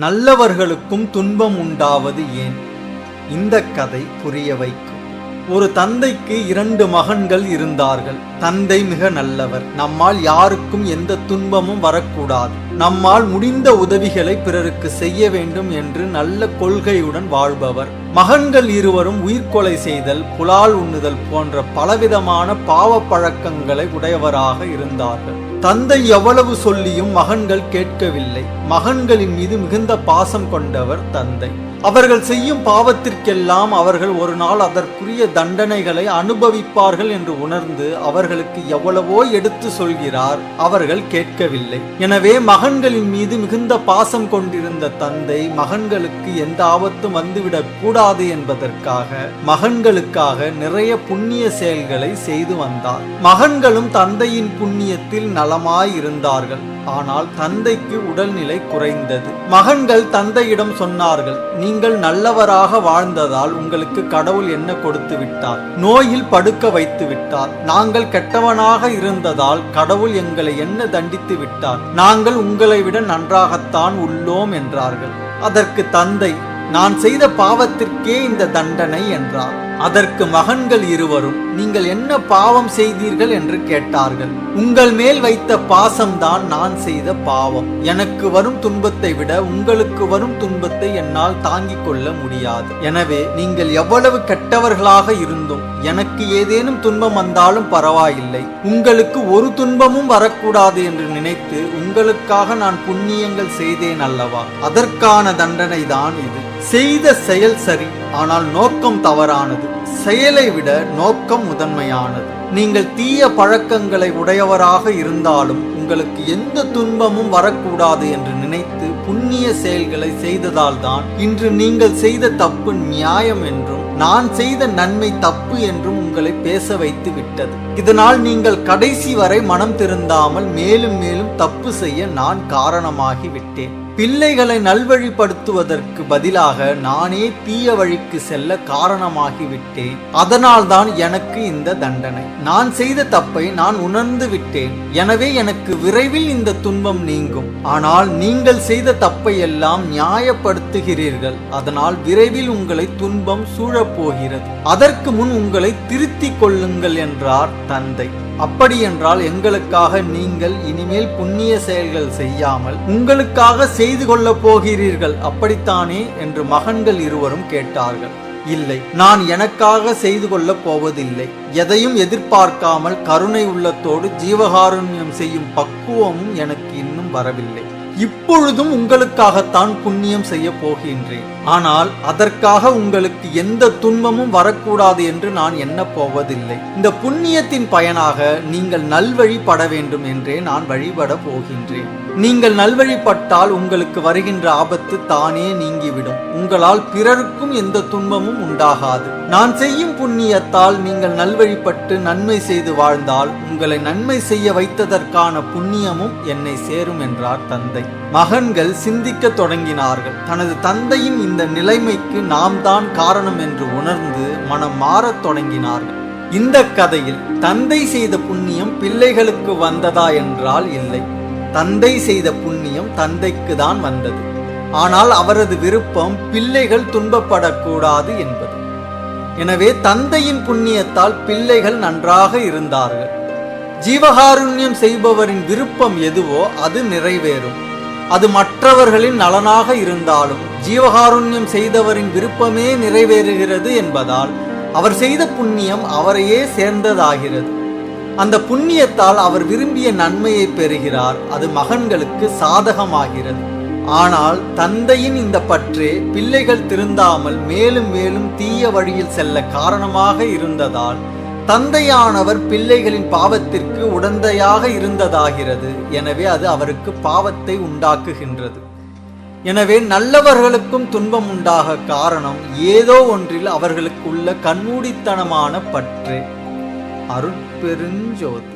நல்லவர்களுக்கும் துன்பம் உண்டாவது ஏன்? இந்த கதை புரிய வைக்கும். ஒரு தந்தைக்கு இரண்டு மகன்கள் இருந்தார்கள். தந்தை மிக நல்லவர். நம்மால் யாருக்கும் எந்த துன்பமும் வரக்கூடாது. நம்மால் முடிந்த உதவிகளை பிறருக்கு செய்ய வேண்டும் என்று நல்ல கொள்கையுடன் வாழ்பவர். மகன்கள் இருவரும் உயிர்கொலை செய்தல் புலால் உண்ணுதல் போன்ற பலவிதமான பாவ பழக்கங்களை உடையவராக இருந்தார்கள். தந்தை எவ்வளவு சொல்லியும் மகன்கள் கேட்கவில்லை. மகன்களின் மீது மிகுந்த பாசம் கொண்டவர் தந்தை. அவர்கள் செய்யும் பாவத்திற்கெல்லாம் அவர்கள் ஒரு நாள் அதற்குரிய தண்டனைகளை அனுபவிப்பார்கள் என்று உணர்ந்து அவர்களுக்கு எவ்வளவோ எடுத்து சொல்கிறார். அவர்கள் கேட்கவில்லை. எனவே மகன்களின் மீது மிகுந்த பாசம் கொண்டிருந்த தந்தை மகன்களுக்கு எந்த ஆபத்தும் வந்துவிடக் கூடாது என்பதற்காக மகன்களுக்காக நிறைய புண்ணிய செயல்களை செய்து வந்தார். மகன்களும் தந்தையின் புண்ணியத்தில் நலமாய் இருந்தார்கள். ஆனால் தந்தைக்கு உடல்நிலை குறைந்தது. மகன்கள் தந்தையிடம் சொன்னார்கள் நீங்கள் நல்லவராக வாழ்ந்ததால் உங்களுக்கு கடவுள் என்ன கொடுத்து விட்டார்? நோயில் படுக்க வைத்து விட்டார். நாங்கள் கெட்டவனாக இருந்ததால் கடவுள் எங்களை என்ன தண்டித்து விட்டார்? நாங்கள் உங்களை விட நன்றாகத்தான் உள்ளோம் என்றார்கள். அதற்கு தந்தை நான் செய்த பாவத்திற்கே இந்த தண்டனை என்றார். அதற்கு மகன்கள் இருவரும் நீங்கள் என்ன பாவம் செய்தீர்கள்? என்று கேட்டார்கள். உங்கள் மேல் வைத்த பாசம்தான் நான் செய்த பாவம். எனக்கு வரும் துன்பத்தை விட உங்களுக்கு வரும் துன்பத்தை என்னால் தாங்கிக் கொள்ள முடியாது. எனவே நீங்கள் எவ்வளவு கெட்டவர்களாக இருந்தும் எனக்கு ஏதேனும் துன்பம் வந்தாலும் பரவாயில்லை. உங்களுக்கு ஒரு துன்பமும் வாழக்கூடாது என்று நினைத்து உங்களுக்காக நான் புண்ணியங்கள் செய்தேன் அல்லவா? அதற்கான தண்டனை தான் இது. செய்த செயல் சரி ஆனால் நோக்கம் தவறானது. செயலை விட நோக்கம் முதன்மையானது. நீங்கள் தீய பழக்கங்களை உடையவராக இருந்தாலும் உங்களுக்கு எந்த துன்பமும் வரக்கூடாது என்று நினைத்து புண்ணிய செயல்களை செய்ததால் தான் இன்று நீங்கள் செய்த தப்பு நியாயம் என்றும் நான் செய்த நன்மை தப்பு என்றும் உங்களை பேச வைத்து விட்டது. இதனால் நீங்கள் கடைசி வரை மனம் திருந்தாமல் மேலும் மேலும் தப்பு செய்ய நான் காரணமாகி விட்டேன். பிள்ளைகளை நல்வழிப்படுத்துவதற்கு பதிலாக நானே தீய வழிக்கு செல்ல காரணமாகிவிட்டேன். அதனால்தான் எனக்கு இந்த தண்டனை. நான் செய்த தப்பை நான் உணர்ந்து விட்டேன். எனவே எனக்கு விரைவில் இந்த துன்பம் நீங்கும். ஆனால் நீங்கள் செய்த தப்பை எல்லாம் நியாயப்படுத்துகிறீர்கள். அதனால் விரைவில் உங்களை துன்பம் சூழப் போகிறது அதற்கு முன் உங்களை திருத்திக் கொள்ளுங்கள் என்றார் தந்தை. அப்படியென்றால் எங்களுக்காக நீங்கள் இனிமேல் புண்ணிய செயல்கள் செய்யாமல் உங்களுக்காக செய்து கொள்ளப் போகிறீர்கள் அப்படித்தானே? என்று மகன்கள் இருவரும் கேட்டார்கள். இல்லை நான் எனக்காக செய்து கொள்ளப் போவதில்லை. எதையும் எதிர்பார்க்காமல் கருணை உள்ளத்தோடு ஜீவகாருண்யம் செய்யும் பக்குவமும் எனக்கு இன்னும் வரவில்லை. இப்பொழுதும் உங்களுக்காகத்தான் புண்ணியம் செய்ய போகின்றேன். ஆனால் அதற்காக உங்களுக்கு எந்த துன்பமும் வரக்கூடாது என்று நான் எண்ண போவதில்லை. இந்த புண்ணியத்தின் பயனாக நீங்கள் நல்வழிப்பட வேண்டும் என்றே நான் வழிபட போகின்றேன். நீங்கள் நல்வழிப்பட்டால் உங்களுக்கு வருகின்ற ஆபத்து தானே நீங்கிவிடும். உங்களால் பிறருக்கும் எந்த துன்பமும் உண்டாகாது. நான் செய்யும் புண்ணியத்தால் நீங்கள் நல்வழிப்பட்டு நன்மை செய்து வாழ்ந்தால் உங்களை நன்மை செய்ய வைத்ததற்கான புண்ணியமும் என்னை சேரும் என்றார் தந்தை. மகன்கள் சிந்திக்க தொடங்கினார்கள். தனது தந்தையின் இந்த நிலைமைக்கு நாம் தான் காரணம் என்று உணர்ந்து மனம் மாறத் தொடங்கினார்கள். இந்த கதையில் தந்தை செய்த புண்ணியம் பிள்ளைகளுக்கு வந்ததா என்றால் இல்லை. தந்தை செய்த புண்ணியம் தந்தைக்கு தான் வந்தது. ஆனால் அவரது விருப்பம் பிள்ளைகள் துன்பப்படக்கூடாது என்பது. எனவே தந்தையின் புண்ணியத்தால் பிள்ளைகள் நன்றாக இருந்தார்கள். ஜீவகாருண்யம் செய்பவரின் விருப்பம் எதுவோ அது நிறைவேறும். அது மற்றவர்களின் நலனாக இருந்தாலும் ஜீவகாருண்யம் செய்தவரின் விருப்பமே நிறைவேறுகிறது என்பதால் அவர் செய்த புண்ணியம் அவரையே சேர்ந்ததாகிறது. அந்த புண்ணியத்தால் அவர் விரும்பிய நன்மையை பெறுகிறார். அது மகன்களுக்கு சாதகமாகிறது. ஆனால் தந்தையின் இந்த பற்றே பிள்ளைகள் திருந்தாமல் மேலும் மேலும் தீய வழியில் செல்ல காரணமாக இருந்ததால் தந்தையானவர் பிள்ளைகளின் பாவத்திற்கு உடந்தையாக இருந்ததாகிறது. எனவே அது அவருக்கு பாவத்தை உண்டாக்குகின்றது. எனவே நல்லவர்களுக்கும் துன்பம் உண்டாக காரணம் ஏதோ ஒன்றில் அவர்களுக்கு உள்ள கண்மூடித்தனமான பற்று. அருட்பெருஞ்சோதி.